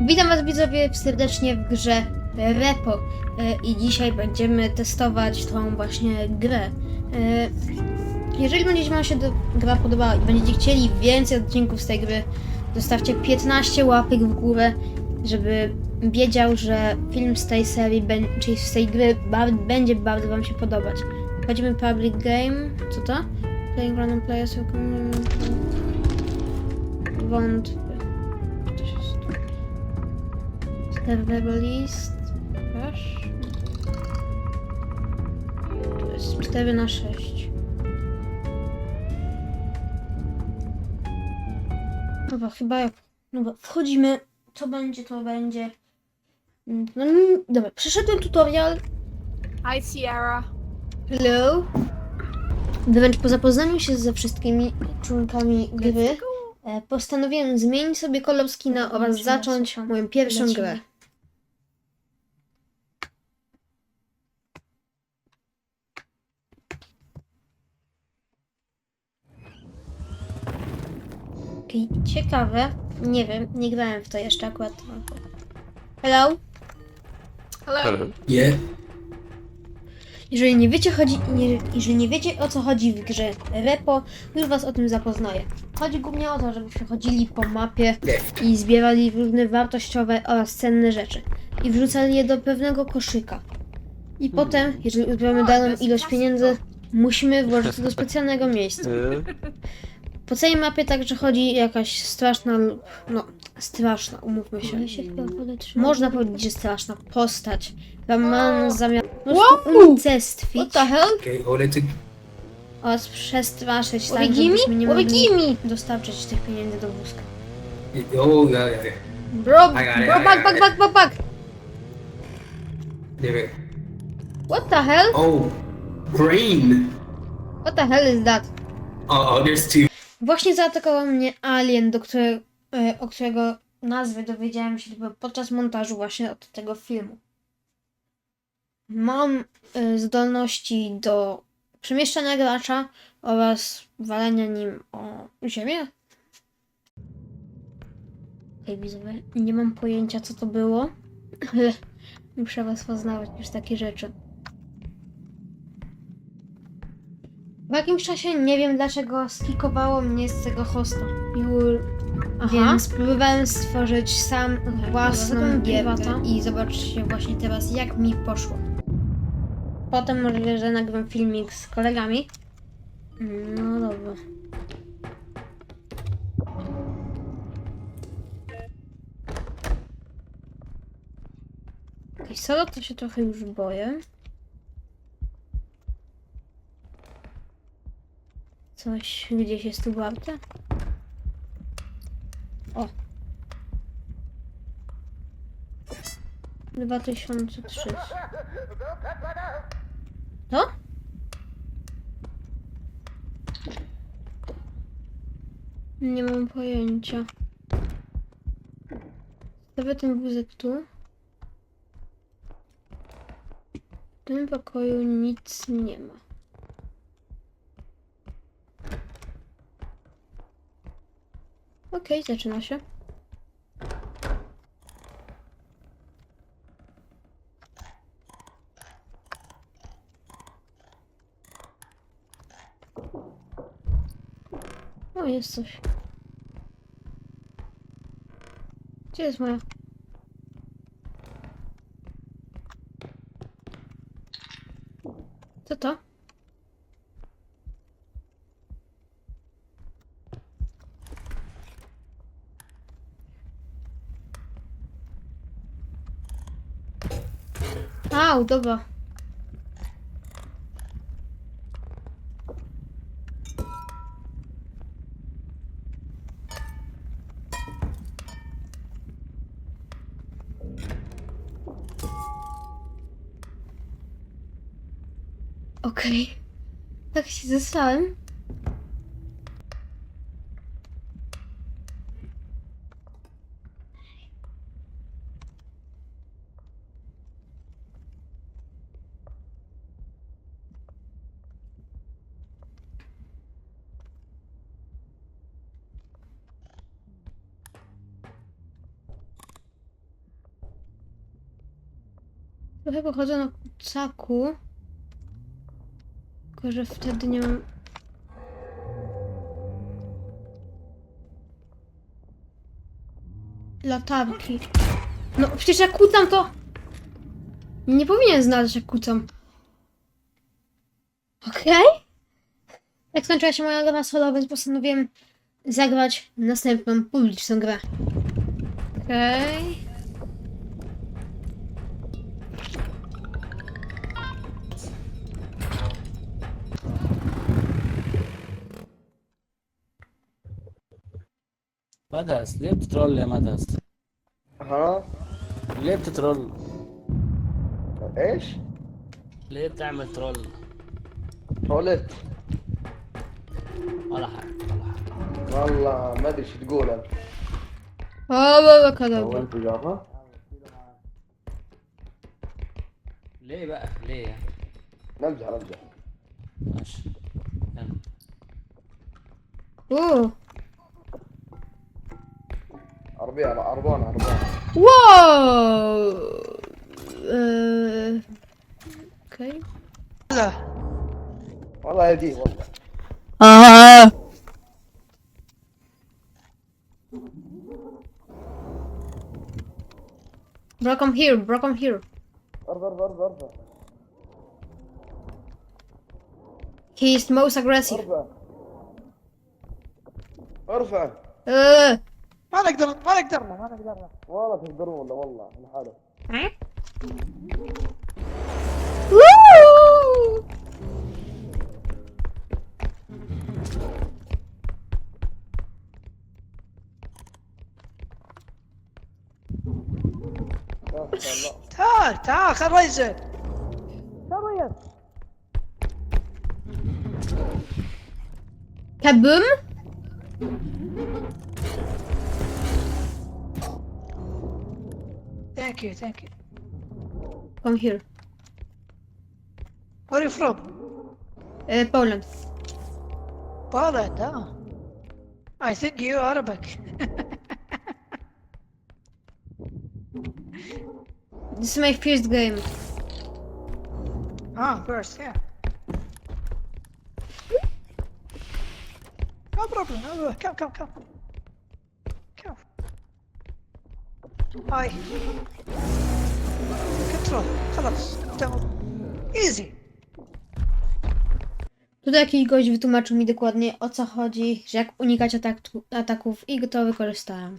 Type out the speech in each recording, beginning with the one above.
Witam Was widzowie serdecznie w grze Repo E, i dzisiaj będziemy testować tą właśnie grę. E, Jeżeli będzie Wam się gra podobała i będziecie chcieli więcej odcinków z tej gry, zostawcie 15 łapek w górę, żeby wiedział, że film z tej serii, czyli z tej gry będzie bardzo Wam się podobać. Wchodzimy Public Game, co to? Playing random players, wątpię. Server list. Proszę. To jest 4 na 6. Dobra, chyba jak. Dobra, wchodzimy. Co będzie, to będzie. Mm, No, mm, dobra, przeszedłem tutorial. Hi Sierra. Hello. Wręcz po zapoznaniu się ze wszystkimi członkami gry, e, postanowiłem zmienić sobie kolor skina oraz zacząć moją pierwszą grę. Okej, ciekawe. Nie wiem, nie grałem w to jeszcze akurat. Hello? Hello. Yeah. Jeżeli nie wiecie, chodzi, nie, jeżeli nie wiecie o co chodzi w grze Repo, już was o tym zapoznaję. Chodzi głównie o to, żebyście chodzili po mapie i zbierali różne wartościowe oraz cenne rzeczy i wrzucali je do pewnego koszyka. I potem, jeżeli uzbieramy daną ilość pieniędzy, musimy włożyć to do specjalnego miejsca. Po całej mapie także chodzi jakaś straszna, lub- no straszna, umówmy się. Można powiedzieć, że straszna postać, która ma na zamiar po prostu Wow! unicestwić What the hell? Okay, hold it to. oraz przestraszyć tak, Origami? żebyśmy nie mogli Origami! dostarczyć tych pieniędzy do wózka. Oh, yeah, yeah, yeah. Bro, it, bro, back, it. back, back, back. There we What the hell? Oh, brain. What the hell is that? Oh, oh, there's two. Właśnie zaatakował mnie alien, do e, o którego nazwy dowiedziałem się dopiero podczas montażu właśnie od tego filmu. Mam e, zdolności do przemieszczania gracza oraz walenia nim o ziemię. Okej, widzowie, nie mam pojęcia co to było, muszę was poznawać już takie rzeczy. W jakimś czasie nie wiem dlaczego skikowało mnie z tego hosta. Jul. Więc próbowałem stworzyć sam własną gierkę i zobaczcie właśnie teraz jak mi poszło. Potem możliwe, że nagram filmik z kolegami. No dobra. Okej, solo to się trochę już boję. Coś gdzieś jest tu warte? O. 2003. To? Nie mam pojęcia. Stawię ten wózek tu. W tym pokoju nic nie ma. Okej, zaczyna się. O, jest coś. Gdzie jest moja? Co to? Au, dobra. Okej. Tak się zesrałem. Trochę pochodzę na kucaku. Tylko, że wtedy nie mam... Latarki. No przecież jak kucam to... Nie powinien znaleźć jak kucam. Okej? Jak skończyła się moja gra solo, więc postanowiłem zagrać następną publiczną grę. Okej. مدس ليه بتترول يا مدس؟ ها ليه بتترول؟ إيش؟ ليه بتعمل ترول؟ تولت ولا حاجة ولا حاجة والله ما أدري إيش تقول انت O, dobra, dobra. طولت جافا ليه بقى؟ ليه؟ نمزح نمزح ماشي يلا. Uuu. عربية عربان عربان Wow! Eee, Okej. والله يدي والله Bro, come here, bro, come here. ارفع ارفع ارفع ارفع He is most aggressive. ارفع ارفع Eee. ما نقدر ما نقدر ما نقدر له ولا تقدرون له والله لحاله تعال تعال خل ريزن خل ريزن Thank you, thank you. Come here. Where are you from? Uh, Poland. Poland, huh? I think you're Arabic. This is my first game. ah, first, yeah. No problem, no problem. Come, come, come. Oj. Control. Zaraz. To... Easy. Tutaj jakiś gość wytłumaczył mi dokładnie o co chodzi, że jak unikać ataku, ataków i to wykorzystałem.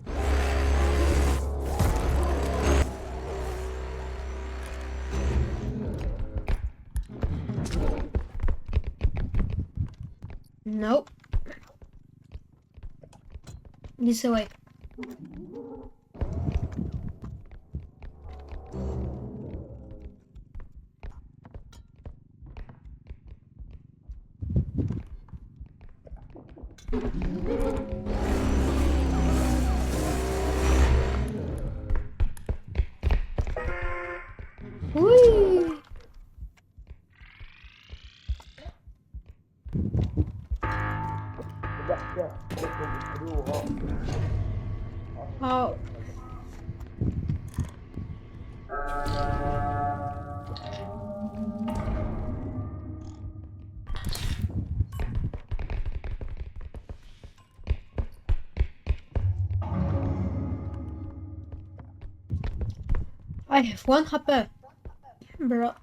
Nope. This way. Whee! I have one HP. Bro.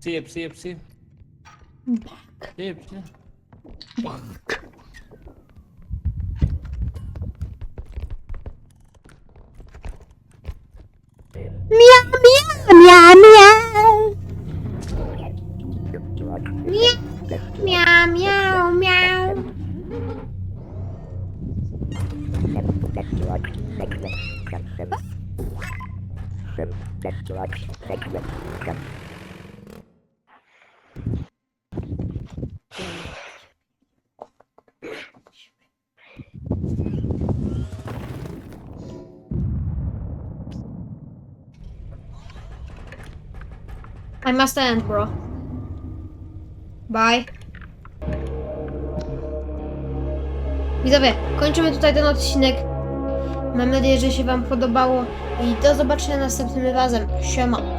See, see, sip. See. Back. Miau, miau. I must end, bro. Bye. Widzowie, kończymy tutaj ten odcinek. Mam nadzieję, że się Wam podobało i do zobaczenia następnym razem. Siema.